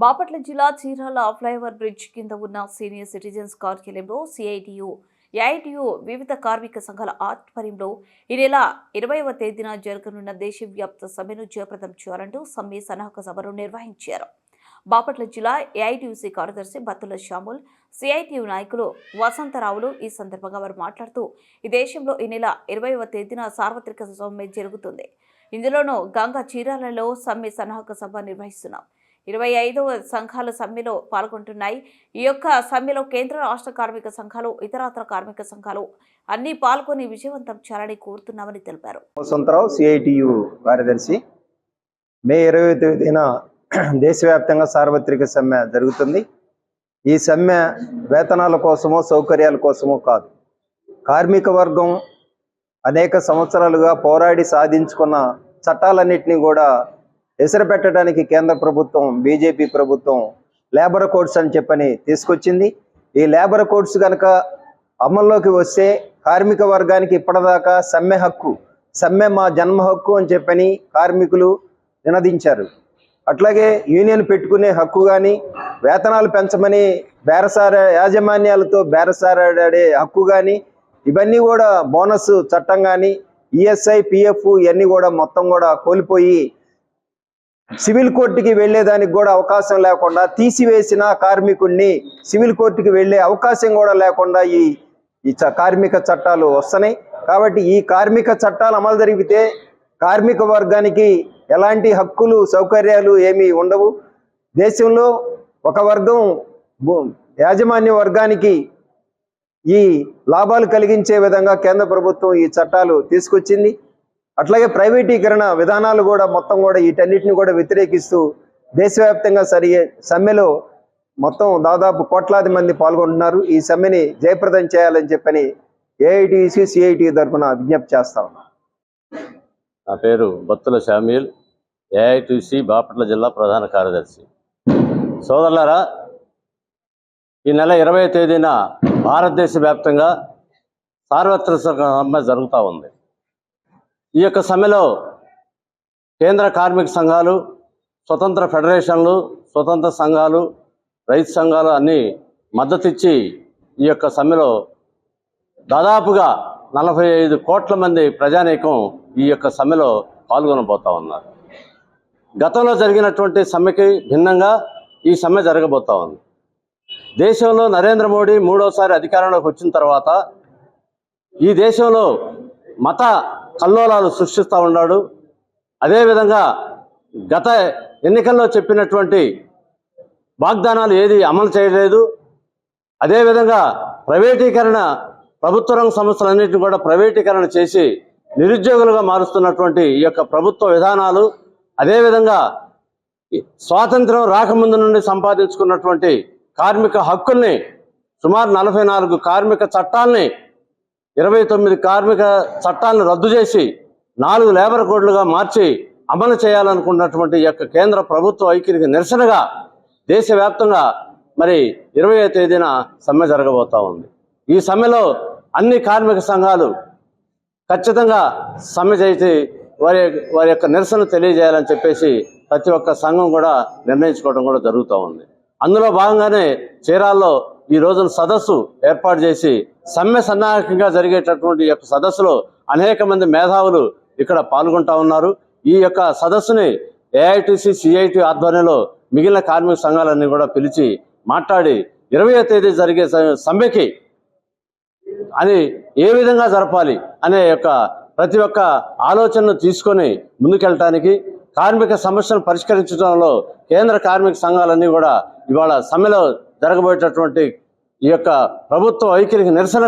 బాపట్ల జిల్లా Chirala flyover bridge కింద ఉన్న సీనియర్ సిటిజన్స్ కార్యాలయంలో సిఐటియు ఏఐటియు వివిధ కార్మిక సంఘాల ఆధ్వర్యంలో ఈ నెల ఇరవైవ తేదీన జరగనున్న దేశవ్యాప్త సమ్మెను జయప్రదం చేయాలంటూ సమ్మె సన్నాహక సభను నిర్వహించారు. బాపట్ల జిల్లా ఏఐటియుసి కార్యదర్శి బత్తుల శ్యాముల్ సిఐటియు నాయకులు వసంతరావులు ఈ సందర్భంగా వారు మాట్లాడుతూ ఈ దేశంలో ఈ నెల ఇరవైవ తేదీన సార్వత్రిక సమ్మె జరుగుతుంది. ఇందులోనూ గంగా చీరాలలో సమ్మె సన్నాహక సభ నిర్వహిస్తున్నాం. ఇరవై ఐదవ సంఘాల సమ్మెలో పాల్గొంటున్నాయి. ఈ యొక్క సమ్మెలో కేంద్ర రాష్ట్ర కార్మిక సంఘాలు ఇతరత్ర కార్మిక సంఘాలు అన్ని పాల్గొని విజయవంతం చేయాలని కోరుతున్నామని తెలిపారు. వసంతరావు సిఐటియు కార్యదర్శి. మే ఇరవై తేదీన దేశవ్యాప్తంగా సార్వత్రిక సమ్మె జరుగుతుంది. ఈ సమ్మె వేతనాల కోసమో సౌకర్యాల కోసమో కాదు. కార్మిక వర్గం అనేక సంవత్సరాలుగా పోరాడి సాధించుకున్న చట్టాలన్నింటినీ కూడా ఎసరు పెట్టడానికి కేంద్ర ప్రభుత్వం బీజేపీ ప్రభుత్వం లేబర్ కోడ్స్ అని చెప్పని తీసుకొచ్చింది. ఈ లేబర్ కోడ్స్ కనుక అమల్లోకి వస్తే కార్మిక వర్గానికి ఇప్పటిదాకా సమ్మె హక్కు సమ్మె మా జన్మ హక్కు అని చెప్పని కార్మికులు నినదించారు. అట్లాగే యూనియన్ పెట్టుకునే హక్కు కానీ వేతనాలు పెంచమని బేరసార యాజమాన్యాలతో బేరసారాడే హక్కు కానీ ఇవన్నీ కూడా బోనస్ చట్టం కానీ ఈఎస్ఐ పిఎఫ్ ఇవన్నీ కూడా మొత్తం కూడా కోల్పోయి సివిల్ కోర్టుకి వెళ్ళేదానికి కూడా అవకాశం లేకుండా తీసివేసిన కార్మికుడిని సివిల్ కోర్టుకి వెళ్ళే అవకాశం కూడా లేకుండా ఈ ఈ చ- కార్మిక చట్టాలు వస్తున్నాయి. కాబట్టి ఈ కార్మిక చట్టాలు అమలు జరిగితే కార్మిక వర్గానికి ఎలాంటి హక్కులు సౌకర్యాలు ఏమీ ఉండవు. దేశంలో ఒక వర్గం భూ- యాజమాన్య వర్గానికి ఈ లాభాలు కలిగించే విధంగా కేంద్ర ప్రభుత్వం ఈ చట్టాలు తీసుకొచ్చింది. అట్లాగే ప్రైవేటీకరణ విధానాలు కూడా మొత్తం కూడా వీటన్నిటిని కూడా వ్యతిరేకిస్తూ దేశవ్యాప్తంగా సరియే సమ్మెలో మొత్తం దాదాపు కోట్లాది మంది పాల్గొంటున్నారు. ఈ సమ్మెని జయప్రదం చేయాలని చెప్పని ఏఐటిసి సిఐటి తరఫున విజ్ఞప్తి చేస్తా ఉన్నాం. నా పేరు బత్తుల శామ్యూల్ ఏఐటిసి బాపట్ల జిల్లా ప్రధాన కార్యదర్శి. సోదరులారా ఈ నెల ఇరవై తేదీన భారతదేశ వ్యాప్తంగా సార్వత్రిక సమ్మె జరుగుతూ ఉంది. ఈ యొక్క సమ్మెలో కేంద్ర కార్మిక సంఘాలు స్వతంత్ర ఫెడరేషన్లు స్వతంత్ర సంఘాలు రైతు సంఘాలు అన్నీ మద్దతిచ్చి ఈ యొక్క సమ్మెలో దాదాపుగా నలభై ఐదు కోట్ల మంది ప్రజానీకం ఈ యొక్క సమ్మెలో పాల్గొనబోతా ఉన్నారు. గతంలో జరిగినటువంటి సమ్మెకి భిన్నంగా ఈ సమ్మె జరగబోతా ఉంది. దేశంలో నరేంద్ర మోడీ మూడోసారి అధికారంలోకి వచ్చిన తర్వాత ఈ దేశంలో మత కల్లోలాలు సృష్టిస్తూ ఉన్నాడు. అదేవిధంగా గత ఎన్నికల్లో చెప్పినటువంటి వాగ్దానాలు ఏది అమలు చేయలేదు. అదేవిధంగా ప్రైవేటీకరణ ప్రభుత్వ రంగ సంస్థలన్నింటినీ కూడా ప్రైవేటీకరణ చేసి నిరుద్యోగులుగా మారుస్తున్నటువంటి ఈ యొక్క ప్రభుత్వ విధానాలు అదేవిధంగా ఈ స్వాతంత్రం రాకముందు నుండి సంపాదించుకున్నటువంటి కార్మిక హక్కుల్ని సుమారు నలభై నాలుగు కార్మిక చట్టాలని ఇరవై తొమ్మిది కార్మిక చట్టాలను రద్దు చేసి నాలుగు లేబర్ కోడ్లుగా మార్చి అమలు చేయాలనుకున్నటువంటి యొక్క కేంద్ర ప్రభుత్వ వైఖరికి నిరసనగా దేశవ్యాప్తంగా మరి ఇరవై తేదీన సమ్మె జరగబోతా ఉంది. ఈ సమ్మెలో అన్ని కార్మిక సంఘాలు ఖచ్చితంగా సమ్మె చేసి వారి వారి యొక్క నిరసన తెలియజేయాలని చెప్పేసి ప్రతి ఒక్క సంఘం కూడా నిర్ణయించుకోవడం కూడా జరుగుతూ ఉంది. అందులో భాగంగానే చీరాల్లో ఈ రోజున సదస్సు ఏర్పాటు చేసి సమ్మె సన్నాహకంగా జరిగేటటువంటి యొక్క సదస్సులో అనేక మంది మేధావులు ఇక్కడ పాల్గొంటా ఉన్నారు. ఈ యొక్క సదస్సుని ఏఐటిసి సిఐటి ఆధ్వర్యంలో మిగిలిన కార్మిక సంఘాలన్నీ కూడా పిలిచి మాట్లాడి ఇరవయో తేదీ జరిగే సమ్మెకి అని ఏ విధంగా జరపాలి అనే యొక్క ప్రతి ఒక్క ఆలోచనను తీసుకొని ముందుకెళ్ళటానికి కార్మిక సమస్యను పరిష్కరించడంలో కేంద్ర కార్మిక సంఘాలన్నీ కూడా ఇవాళ సమ్మెలో జరగబోయేటటువంటి ఈ యొక్క ప్రభుత్వ వైఖరికి నిరసన